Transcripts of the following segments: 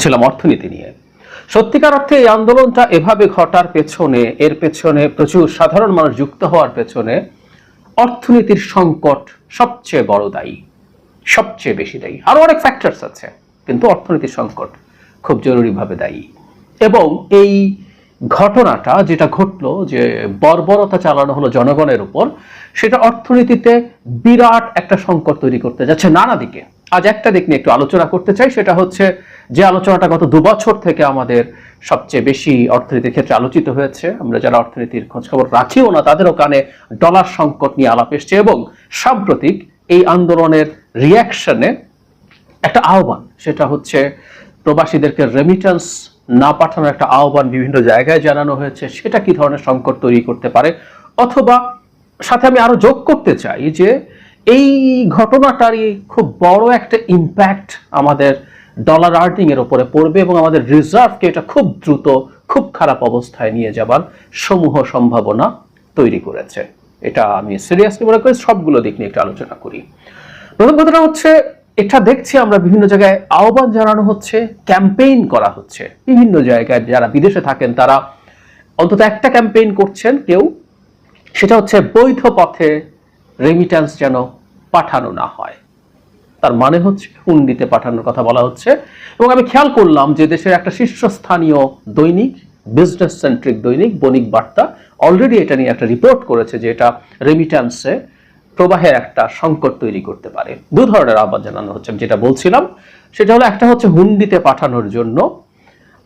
বলছিলাম অর্থনীতি নিয়ে। সত্যিকার অর্থে এই আন্দোলনটা এভাবে ঘটার পেছনে, এর পেছনে প্রচুর সাধারণ মানুষ যুক্ত হওয়ার পেছনে অর্থনীতির সংকট সবচেয়ে বড় দায়ী, সবচেয়ে বেশি দায়ী। আরও অনেক ফ্যাক্টরস আছে, কিন্তু অর্থনীতির সংকট খুব জরুরিভাবে দায়ী। এবং এই ঘটনাটা যেটা ঘটলো যে বর্বরতা চালানো হলো জনগণের উপর, সেটা অর্থনীতিতে বিরাট একটা সংকট তৈরি করতে যাচ্ছে নানা দিকে। আজ একটা দিক নিয়ে একটু আলোচনা করতে চাই, সেটা হচ্ছে যে আলোচনাটা গত দু বছর থেকে আমাদের সবচেয়ে বেশি অর্থনীতির ক্ষেত্রে আলোচিত হয়েছে। আমরা যারা অর্থনীতির খোঁজখবর রাখিও না, তাদেরও কানে ডলার সংকট নিয়ে আলাপ এসছে এবং সাম্প্রতিক এই আন্দোলনের রিয়াকশনে একটা আহ্বান, সেটা হচ্ছে প্রবাসীদেরকে রেমিটেন্স না পাঠানোর একটা আহ্বান বিভিন্ন জায়গায় জানানো হয়েছে। সেটা কি ধরনের সংকট তৈরি করতে পারে? অথবা সাথে আমি আরও যোগ করতে চাই যে এই ঘটনাটারই খুব বড় একটা ইম্প্যাক্ট আমাদের ডলার আর্নিং এর উপরে পড়বে এবং আমাদের রিজার্ভকে এটা খুব দ্রুত, খুব খারাপ অবস্থায় নিয়ে যাবার সমূহ সম্ভাবনা তৈরি করেছে। এটা আমি সিরিয়াসলি মনে করি, সবগুলো দিক নিয়ে একটু আলোচনা করি। প্রথম কথাটা হচ্ছে, এটা দেখছি আমরা বিভিন্ন জায়গায় আহ্বান জানানো হচ্ছে ক্যাম্পেইন করা হচ্ছে। বিভিন্ন জায়গায় যারা বিদেশে থাকেন, তারা অন্তত একটা ক্যাম্পেইন করছেন কেউ। সেটা হচ্ছে বৈধ পথে রেমিট্যান্স যেন পাঠানো না হয়। তার মানে হচ্ছে হুন্ডিতে পাঠানোর কথা বলা হচ্ছে। এবং আমি খেয়াল করলাম যে দেশের একটা শীর্ষস্থানীয় দৈনিক বিজনেস সেন্ট্রিক দৈনিক বণিক বার্তা অলরেডি এটা নিয়ে একটা রিপোর্ট করেছে যে এটা রেমিট্যান্সে প্রবাহের একটা সংকট তৈরি করতে পারে। দু ধরনের আহ্বান জানানো হচ্ছে যেটা বলছিলাম, সেটা হলো একটা হচ্ছে হুন্ডিতে পাঠানোর জন্য।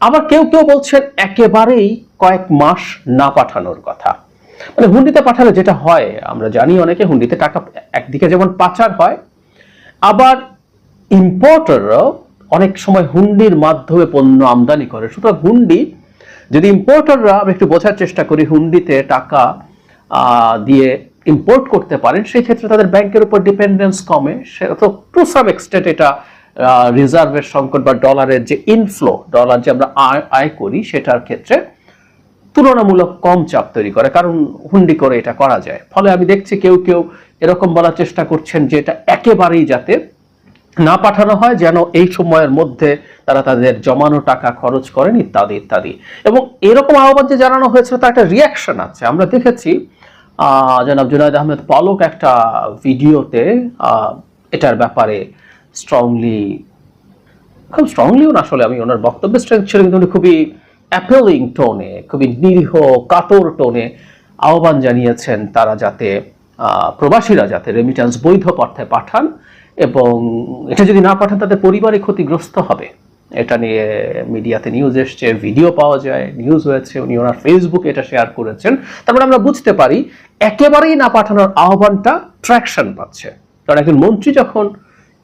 আবার কেউ কেউ বলছেন একেবারেই কয়েক মাস না পাঠানোর কথা। মানে হুন্ডিতে পাঠালে যেটা হয়, আমরা জানি অনেকে হুন্ডিতে টাকা একদিকে যেমন পাচার হয়, আবার ইম্পোর্টাররাও অনেক সময় হুন্ডির মাধ্যমে পণ্য আমদানি করে। সুতরাং হুন্ডি, যদি ইম্পোর্টাররা আমি একটু বোঝার চেষ্টা করি, হুন্ডিতে টাকা দিয়ে ইম্পোর্ট করতে পারেন, সেই ক্ষেত্রে তাদের ব্যাংকের উপর ডিপেন্ডেন্স কমে। সেটা তো টু সাম এক্সটেন্ট এটা রিজার্ভের সংকট বা ডলারের যে ইনফ্লো ডলার যে আমরা আয় আয় করি, সেটার ক্ষেত্রে তুলনামূলক কম চাপ তৈরি করে, কারণ হুন্ডি করে এটা করা যায়। ফলে আমি দেখছি কেউ কেউ এরকম বলার চেষ্টা করছেন যে এটা একেবারেই যাতে না পাঠানো হয়, যেন এই সময়ের মধ্যে তারা তাদের জমানো টাকা খরচ করেন, ইত্যাদি ইত্যাদি। এবং এরকম আহ্বান যে জানানো হয়েছিল, তার একটা রিয়াকশন আছে। আমরা দেখেছি জনাব জুনায়দ আহমেদ পলক একটা ভিডিওতে এটার ব্যাপারে স্ট্রংলি খুব স্ট্রংলিও না আসলে আমি ওনার বক্তব্যের স্ট্রেংথ ছিল, কিন্তু উনি খুবই অ্যাপেলিং টোনে, খুবই নিরীহ, কাতর টোনে আহ্বান জানিয়েছেন তারা যাতে প্রবাসীরা যাতে রেমিটেন্স বৈধ পথে পাঠান এবং এটা যদি না পাঠান তাদের পরিবারে ক্ষতিগ্রস্ত হবে। এটা নিয়ে মিডিয়াতে নিউজ এসছে ভিডিও পাওয়া যায় নিউজ হয়েছে, উনি ওনার ফেসবুকে এটা শেয়ার করেছেন। তারপরে আমরা বুঝতে পারি, একেবারেই না পাঠানোর আহ্বানটা ট্র্যাকশন পাচ্ছে। কারণ একজন মন্ত্রী যখন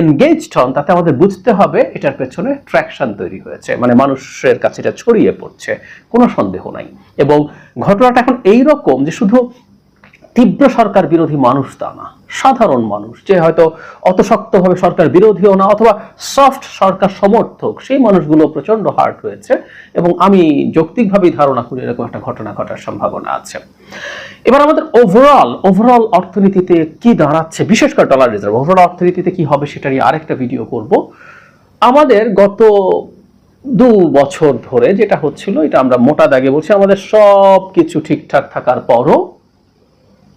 এনগেজড হন, তাতে আমাদের বুঝতে হবে এটার পেছনে ট্র্যাকশন তৈরি হয়েছে মানে মানুষের কাছে এটা ছড়িয়ে পড়ছে, কোনো সন্দেহ নাই। এবং ঘটনাটা এখন এই রকম যে শুধু তীব্র সরকার বিরোধী মানুষ তা না, সাধারণ মানুষ যে হয়তো অত শক্তভাবে সরকার বিরোধীও না অথবা সফট সরকার সমর্থক, সেই মানুষগুলো প্রচণ্ড হার্ট হয়েছে এবং আমি যৌক্তিকভাবেই ধারণা করি এরকম একটা ঘটনা ঘটার সম্ভাবনা আছে। এবার আমাদের ওভারঅল ওভারঅল অর্থনীতিতে কি দাঁড়াচ্ছে, বিশেষ করে ডলার রিজার্ভ ওভারঅল অর্থনীতিতে কি হবে সেটা নিয়ে আরেকটা ভিডিও করব। আমাদের গত দু বছর ধরে যেটা হচ্ছিল, এটা আমরা মোটা দাগে বলছি, আমাদের সব কিছু ঠিকঠাক থাকার পরও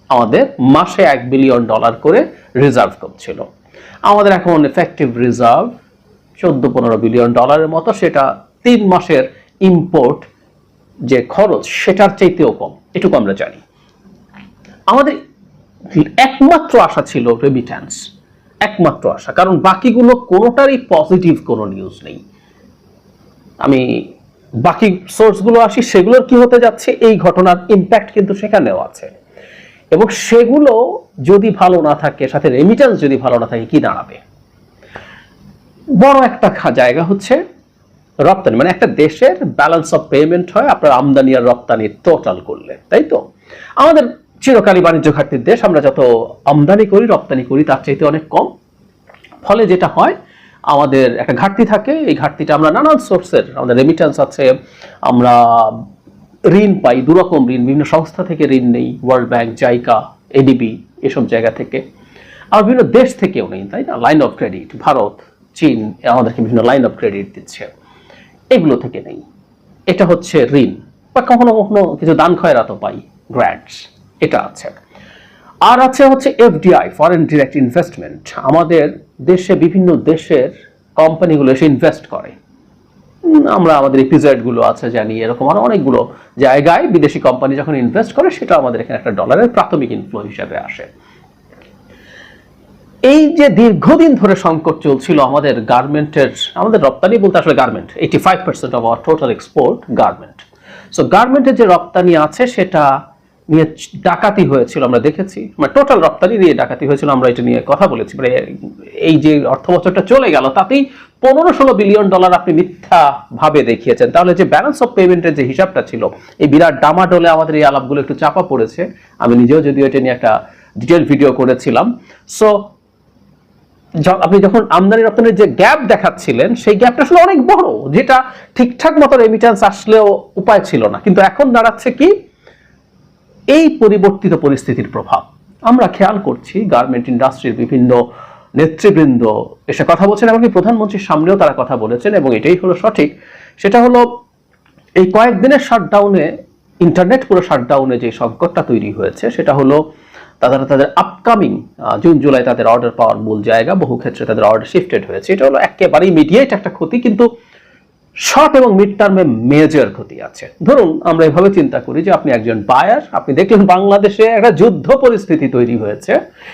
আমাদের মাসে এক বিলিয়ন ডলার করে রিজার্ভ কমছিল আমাদের এখন এফেক্টিভ রিজার্ভ চোদ্দ পনেরো বিলিয়ন ডলারের মতো, সেটা তিন মাসের ইম্পোর্ট যে খরচ, সেটার চাইতেও কম। এটুকু আমরা জানি। আমাদের একমাত্র আশা ছিল রেমিট্যান্স একমাত্র আশা। কারণ বাকিগুলো কোনোটারই পজিটিভ কোনো নিউজ নেই। আমি বাকি সোর্সগুলো আসি, সেগুলোর কি হতে যাচ্ছে, এই ঘটনার ইম্প্যাক্ট কিন্তু সেখানেও আছে। এবং সেগুলো যদি ভালো না থাকে, সাথে রেমিটেন্স যদি ভালো না থাকে, কি দাঁড়াবে? বড় একটা জায়গা হচ্ছে রপ্তানি মানে একটা দেশের ব্যালেন্স অফ পেমেন্ট হয়, আপনার আমদানি আর রপ্তানি টোটাল করলে, তাই তো? আমাদের চিরকালী বাণিজ্য ঘাটতির দেশ, আমরা যত আমদানি করি, রপ্তানি করি, তার চাইতে অনেক কম। ফলে যেটা হয়, আমাদের একটা ঘাটতি থাকে, এই ঘাটতিটা আমরা নানান সোর্সের আমাদের রেমিটেন্স আছে, আমরা ঋণ পাই, দুরকম ঋণ, বিভিন্ন সংস্থা থেকে ঋণ নেই ওয়ার্ল্ড ব্যাংক জাইকা এডিবি এসব জায়গা থেকে। আর বিভিন্ন দেশ থেকেও নেই, তাই না? লাইন অফ ক্রেডিট ভারত, চীন, আমাদেরকে বিভিন্ন লাইন অফ ক্রেডিট দিচ্ছে। এগুলো থেকে নেই। এটা হচ্ছে ঋণ, বা কখনো কখনো কিছু দান খয়রাতও পাই গ্র্যান্টস এটা আছে। আর আছে হচ্ছে এফডিআই ফরেন ডিরেক্ট ইনভেস্টমেন্ট আমাদের দেশে বিভিন্ন দেশের কোম্পানিগুলো এসে ইনভেস্ট করে। আমরা আমাদেরগুলো আছে জানি, এরকম আরও অনেকগুলো জায়গায় বিদেশি কোম্পানি যখন ইনভেস্ট করে, সেটা আমাদের এখানে একটা ডলারের প্রাথমিক ইনফ্লো হিসেবে আসে। এই যে দীর্ঘদিন ধরে সংকট চলছিল আমাদের গার্মেন্টের, আমাদের রপ্তানি বলতে আসলে garment eighty five percent of our total export garment so গার্মেন্টের যে রপ্তানি আছে, সেটা নিয়ে ডাকাতি হয়েছিল, আমরা দেখেছি। মানে টোটাল রপ্তানি নিয়ে ডাকাতি হয়েছিল, আমরা এটা নিয়ে কথা বলেছি। মানে এই যে অর্থ বছরটা চলে গেল, তাতেই পনেরো ষোলো বিলিয়ন ডলার আপনি মিথ্যা ভাবে দেখিয়েছেন। তাহলে যে ব্যালেন্স অফ পেমেন্টের যে হিসাবটা ছিল, এই বিরাট ডামাডোলে আমাদের এই আলাপগুলো একটু চাপা পড়েছে। আমি নিজেও যদিও এটা নিয়ে একটা ডিটেল ভিডিও করেছিলাম। সো আপনি যখন আমদানি রপ্তানির যে গ্যাপ দেখাচ্ছিলেন, সেই গ্যাপটা আসলে অনেক বড়, যেটা ঠিকঠাক মতো রেমিটেন্স আসলেও উপায় ছিল না। কিন্তু এখন দাঁড়াচ্ছে কি? এই পরিবর্তিত পরিস্থিতির প্রভাব। আমরা খেয়াল করছি গার্মেন্ট ইন্ডাস্ট্রির বিভিন্ন নেতৃবৃন্দ এসে কথা বলছেন, এমনকি প্রধানমন্ত্রীর সামনেও তারা কথা বলেছেন, এবং এটাই হলো সঠিক। সেটা হলো, এই কয়েকদিনের শাটডাউনে, ইন্টারনেট পুরো শাটডাউনে যে সংকটটা তৈরি হয়েছে, সেটা হলো তারা তাদের আপকামিং জুন, জুলাই তাদের অর্ডার পাওয়ার মূল জায়গা, বহু ক্ষেত্রে তাদের অর্ডার শিফটেড হয়েছে। এটা হলো একেবারেই ইমিডিয়েট একটা ক্ষতি, কিন্তু শর্ট এবং মিড টার্মে মেজর ক্ষতি আছে। ধরুন, আমরা এভাবে চিন্তা করি যে আপনি একজন বায়ার আপনি দেখলেন বাংলাদেশে একটা যুদ্ধ পরিস্থিতি তৈরি হয়েছে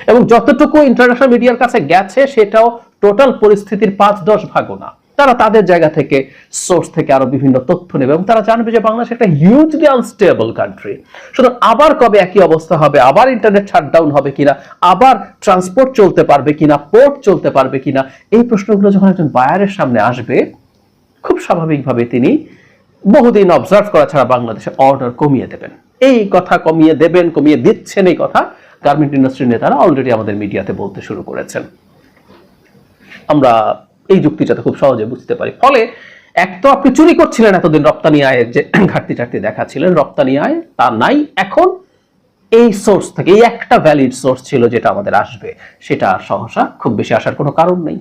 এবং যতটুকু ইন্টারন্যাশনাল মিডিয়ার কাছে গেছে, সেটাও টোটাল পরিস্থিতির পাঁচ দশ ভাগও না। তারা তাদের জায়গা থেকে সোর্স থেকে আরও বিভিন্ন তথ্য নেবে এবং তারা জানবে যে বাংলাদেশ একটা হিউজলি আনস্টেবল কান্ট্রি সুতরাং আবার কবে একই অবস্থা হবে? আবার ইন্টারনেট শাটডাউন হবে কিনা? আবার ট্রান্সপোর্ট চলতে পারবে কিনা? পোর্ট চলতে পারবে কিনা? এই প্রশ্নগুলো যখন একজন বায়ারের সামনে আসবে খুব স্বাভাবিকভাবে তিনি বহুদিন অবজার্ভ করা ছাড়া বাংলাদেশে অর্ডার কমিয়ে দেবেন। এই কথা কমিয়ে দেবেন, কমিয়ে দিচ্ছেন এই কথা গার্মেন্ট ইন্ডাস্ট্রির নেতারা অলরেডি আমাদের মিডিয়াতে বলতে শুরু করেছেন। আমরা এই যুক্তিটাতে খুব সহজে বুঝতে পারি। ফলে এক তো আপনি চুরি করছিলেন এতদিন রপ্তানি আয়ের যে ঘাটতি টাটতি দেখাচ্ছিলেন, রপ্তানি আয় তা নাই। এখন এই সোর্স থেকে, এই একটা ভ্যালিড সোর্স ছিল যেটা আমাদের আসবে, সেটা সহসা খুব বেশি আসার কোনো কারণ নেই।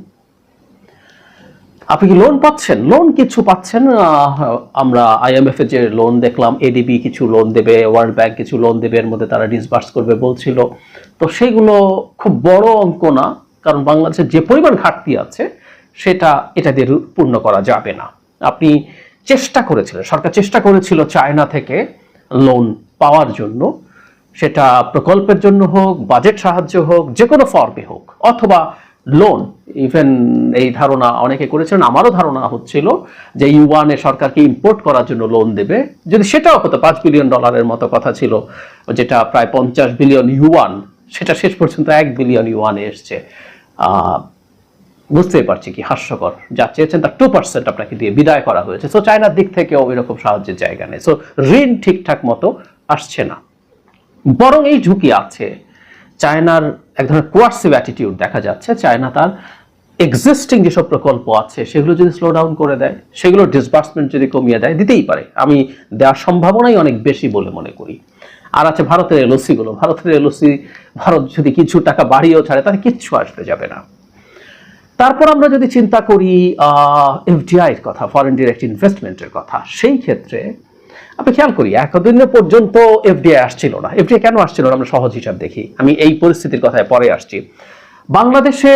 আপনি কি লোন পাচ্ছেন? লোন কিছু পাচ্ছেন? আমরা আইএমএফ এর যে লোন দেখলাম এডিবি কিছু লোন দেবে ওয়ার্ল্ড ব্যাংক কিছু লোন দেবে, এর মধ্যে তারা ডিসবার্স করবে বলছিল। তো সেগুলো খুব বড় অঙ্ক না, কারণ বাংলাদেশের যে পরিমাণ ঘাটতি আছে, সেটা এটা দিয়ে পূর্ণ করা যাবে না। আপনি চেষ্টা করেছিলেন, সরকার চেষ্টা করেছিল চায়না থেকে লোন পাওয়ার জন্য। সেটা প্রকল্পের জন্য হোক বাজেট সাহায্য হোক যে কোনো ফর্মে হোক, অথবা লোন ইভেন এই ধারণা অনেকে করেছিলেন, আমারও ধারণা হচ্ছিল যে ইউয়ানে সরকারকে ইম্পোর্ট করার জন্য লোন দেবে। যদি সেটাও হতো, পাঁচ বিলিয়ন ডলারের মতো কথা ছিল, যেটা প্রায় পঞ্চাশ বিলিয়ন ইউয়ান সেটা শেষ পর্যন্ত এক বিলিয়ন ইউয়ানে এসছে। বুঝতেই পারছি কি হাস্যকর। যা চেয়েছেন তার টু পার্সেন্ট আপনাকে দিয়ে বিদায় করা হয়েছে। সো চায়নার দিক থেকেও এরকম সাহায্যের জায়গা নেই। সো ঋণ ঠিকঠাক মতো আসছে না। বরং এই ঝুঁকি আছে। চায়নার এক ধরনের কোয়ার্সিভ অ্যাটিটিউড দেখা যাচ্ছে। চায়না তার এক্সিস্টিং যেসব প্রকল্প আছে, সেগুলো যদি স্লো ডাউন করে দেয়, সেগুলো ডিসবার্সমেন্ট যদি কমিয়ে দেয়, দিতেই পারে। আমি দেওয়ার সম্ভাবনাই অনেক বেশি বলে মনে করি। আর আছে ভারতের এলওসি গুলো। ভারতের এলওসি ভারত যদি কিছু টাকা বাড়িয়েও ছাড়ে তাহলে কিচ্ছু আসবে যাবে না। তারপর আমরা যদি চিন্তা করি এফডিআই এর কথা ফরেন ডিরেক্ট ইনভেস্টমেন্টের কথা, সেই ক্ষেত্রে আপনি খেয়াল করি, এতদিন পর্যন্ত এফডিআই আসছিল না। এফডিআই কেন আসছিল না? আমরা সহজ হিসাব দেখি। আমি এই পরিস্থিতির কথায় পরে আসছি। বাংলাদেশে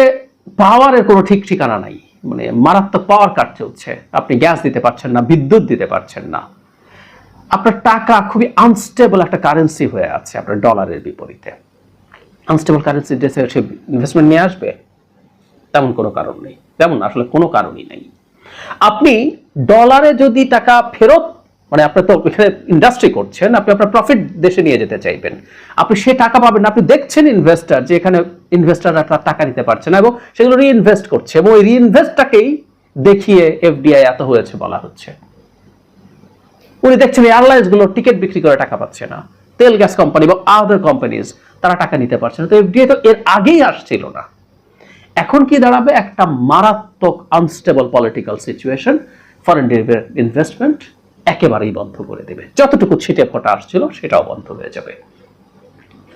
পাওয়ারের কোনো ঠিক ঠিকানা নাই। মানে মারাত্মক পাওয়ার কাট চলছে আপনি গ্যাস দিতে পারছেন না, বিদ্যুৎ দিতে পারছেন না। আপনার টাকা খুবই আনস্টেবল একটা কারেন্সি হয়ে আছে আপনার ডলারের বিপরীতে। আনস্টেবল কারেন্সি দেশে সে ইনভেস্টমেন্ট নিয়ে আসবে, তেমন কোনো কারণ নেই। তেমন আসলে কোনো কারণই নেই। আপনি ডলারে যদি টাকা ফেরত মানে আপনি তো এখানে ইন্ডাস্ট্রি করছেন, আপনি আপনার প্রফিট দেশে নিয়ে যেতে চাইবেন। আপনি সে টাকা পাবেন না, আপনি দেখছেন ইনভেস্টার যে এখানে ইনভেস্টাররা তার টাকা নিতে পারছে না এবং সেগুলো রিইনভেস্ট করছে এবং ওই রিইনভেস্টটাকেই দেখিয়ে এফডিআই এত হয়েছে বলা হচ্ছে। উনি দেখছেন এয়ারলাইন্সগুলো টিকিট বিক্রি করে টাকা পাচ্ছে না। তেল, গ্যাস কোম্পানি বা আদার কোম্পানিজ তারা টাকা নিতে পারছে না। তো এফডিআই তো এর আগেই আসছিল না। এখন কি দাঁড়াবে? একটা মারাত্মক unstable political situation foreign investment একেবারেই বন্ধ করে দেবে। যতটুকু ছিটে ফোটা আসছিল সেটাও বন্ধ হয়ে যাবে।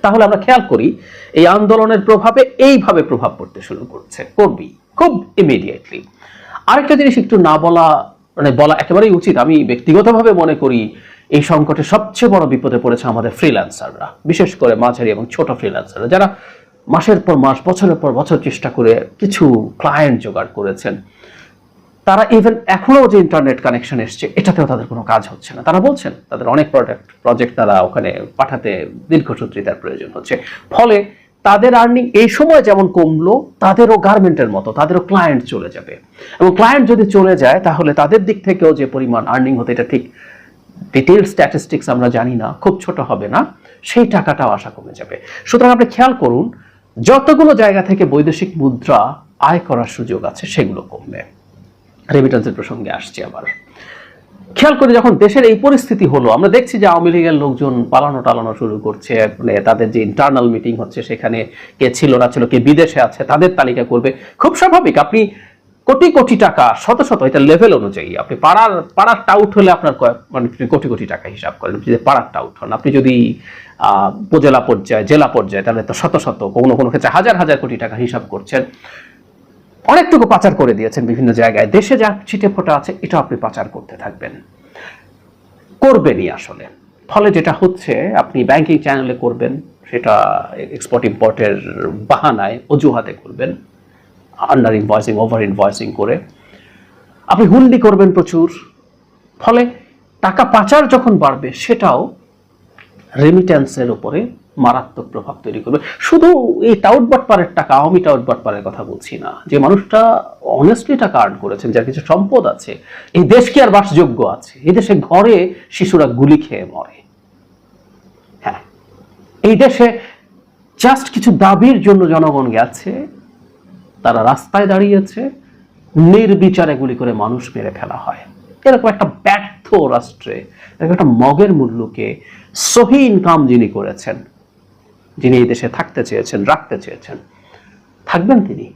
তাহলে আমরা খেয়াল করি, এই আন্দোলনের প্রভাবে এইভাবে প্রভাব পড়তে শুরু করছে। করবি খুব ইমিডিয়েটলি আরেকটা জিনিস একটু না বলা মানে বলা একেবারেই উচিত। আমি ব্যক্তিগতভাবে মনে করি, এই সংকটে সবচেয়ে বড় বিপদে পড়েছে আমাদের ফ্রিল্যান্সাররা বিশেষ করে মাঝারি এবং ছোট ফ্রিল্যান্সাররা যারা মাসের পর মাস, বছরের পর বছর চেষ্টা করে কিছু ক্লায়েন্ট জোগাড় করেছেন। তারা ইভেন এখনও যে ইন্টারনেট কানেকশন এসছে, এটাতেও তাদের কোনো কাজ হচ্ছে না। তারা বলছেন, তাদের অনেক প্রোডাক্ট প্রজেক্ট তারা ওখানে পাঠাতে দীর্ঘসূত্রিতার প্রয়োজন হচ্ছে। ফলে তাদের আর্নিং এই সময় যেমন কমলো, তাদেরও গার্মেন্টের মতো, তাদেরও ক্লায়েন্ট চলে যাবে। এবং ক্লায়েন্ট যদি চলে যায়, তাহলে তাদের দিক থেকেও যে পরিমাণ আর্নিং হতে, এটা ঠিক ডিটেল স্ট্যাটিস্টিক্স আমরা জানি না, খুব ছোট হবে না, সেই টাকাটাও আশা কমে যাবে। সুতরাং আপনি খেয়াল করুন, যতগুলো জায়গা থেকে বৈদেশিক মুদ্রা আয় করার সুযোগ আছে, সেগুলো কমবে। রেমিটেন্সের প্রসঙ্গে আসছে আবার। খেয়াল করে যখন দেশের এই পরিস্থিতি হলো, আমরা দেখছি যে আওয়ামী লীগের লোকজন পালানো টালানো শুরু করছে মানে তাদের যে ইন্টারনাল মিটিং হচ্ছে, সেখানে কে ছিল না ছিল, কে বিদেশে আছে, তাদের তালিকা করবে। খুব স্বাভাবিক, আপনি কোটি কোটি টাকা, শত শত, এটা লেভেল অনুযায়ী, আপনি পাড়ার পাড়ার টাউট হলে আপনার মানে কোটি কোটি টাকা হিসাব করেন যদি পাড়ার টাউট হন, আপনি যদি উপজেলা পর্যায়ে, জেলা পর্যায়ে, তাহলে তো শত শত, কোনো কোনো ক্ষেত্রে হাজার হাজার কোটি টাকা হিসাব করছেন। অনেকটুকু পাচার করে দিয়েছেন বিভিন্ন জায়গায়। দেশে যা ছিটে ফোটা আছে, এটা আপনি পাচার করতে থাকবেন। করবেনই আসলে। ফলে যেটা হচ্ছে, আপনি ব্যাংকিং চ্যানেলে করবেন, সেটা এক্সপোর্ট ইম্পোর্টের বাহানায় অজুহাতে করবেন আন্ডার ইনভয়েসিং ওভার ইনভয়েসিং করে। আপনি হুন্ডি করবেন প্রচুর। ফলে টাকা পাচার যখন বাড়বে, সেটাও রেমিট্যান্সের উপরে মারাত্মক প্রভাব তৈরি করবে। শুধু এই টাউট বাটপারের টাকা আওয়ামী টাউট বাটপারের কথা বলছি না। যে মানুষটা অনেস্টলি টাকা আর্ন করেছেন, যার কিছু সম্পদ আছে, এই দেশ কি আর বাসযোগ্য আছে। এই দেশে ঘরে শিশুরা গুলি খেয়ে মরে। হ্যাঁ এই দেশে জাস্ট কিছু দাবির জন্য জনগণ গেছে, তারা রাস্তায় দাঁড়িয়েছে, নির্বিচারে গুলি করে মানুষ মেরে ফেলা হয়। এরকম একটা ব্যর্থ রাষ্ট্রে, এরকম একটা মগের মূল্যকে সহি ইনকাম যিনি করেছেন যিনি এই দেশে থাকতে চেয়েছেন, রাখতে চেয়েছেন, থাকবেন তিনি।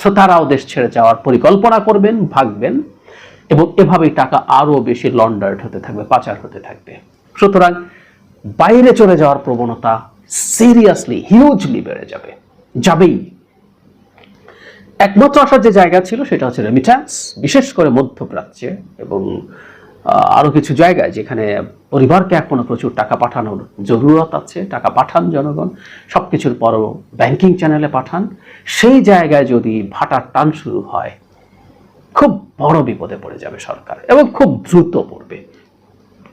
সো দেশ ছেড়ে যাওয়ার পরিকল্পনা করবেন, ভাগবেন এবং এভাবেই টাকা আরও বেশি লন্ডার্ড হতে থাকবে, পাচার হতে থাকবে। সুতরাং বাইরে চলে যাওয়ার প্রবণতা সিরিয়াসলি হিউজলি বেড়ে যাবে, যাবেই। একমাত্র আসার যে জায়গা ছিল, সেটা হচ্ছে রেমিট্যান্স বিশেষ করে মধ্যপ্রাচ্যে এবং আহ, আরও কিছু জায়গায় যেখানে পরিবারকে এখনও প্রচুর টাকা পাঠানোর জরুরত আছে টাকা পাঠান জনগণ সব কিছুর পরও ব্যাংকিং চ্যানেলে পাঠান। সেই জায়গায় যদি ভাটার টান শুরু হয় খুব বড় বিপদে পড়ে যাবে সরকার এবং খুব দ্রুত পড়বে।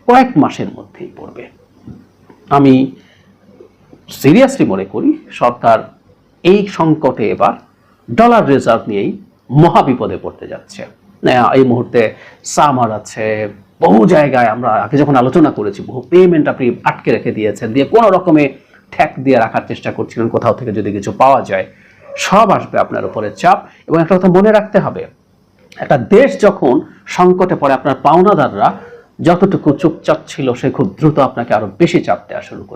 কয়েক মাসের মধ্যেই পড়বে। আমি সিরিয়াসলি মনে করি সরকার এই সংকটে এবার ডলার রিজার্ভ নিয়েই মহাবিপদে পড়তে যাচ্ছে। এই মুহূর্তে সামার আছে। বহু জায়গায় আমরা আগে যখন আলোচনা করেছি, বহু পেমেন্ট আপনি আটকে রেখে দিয়েছেন, দিয়ে কোনো রকমে ঠ্যাক দিয়ে রাখার চেষ্টা করছিলেন, কোথাও থেকে যদি কিছু পাওয়া যায়, সব আসবে আপনার উপরে চাপ। এবং একটা কথা মনে রাখতে হবে, একটা দেশ যখন সংকটে পড়ে, আপনার পাওনাদাররা যতটুকু চুপচাপ ছিল, সে খুব দ্রুত আপনাকে আরও বেশি চাপ দেওয়া শুরু করবে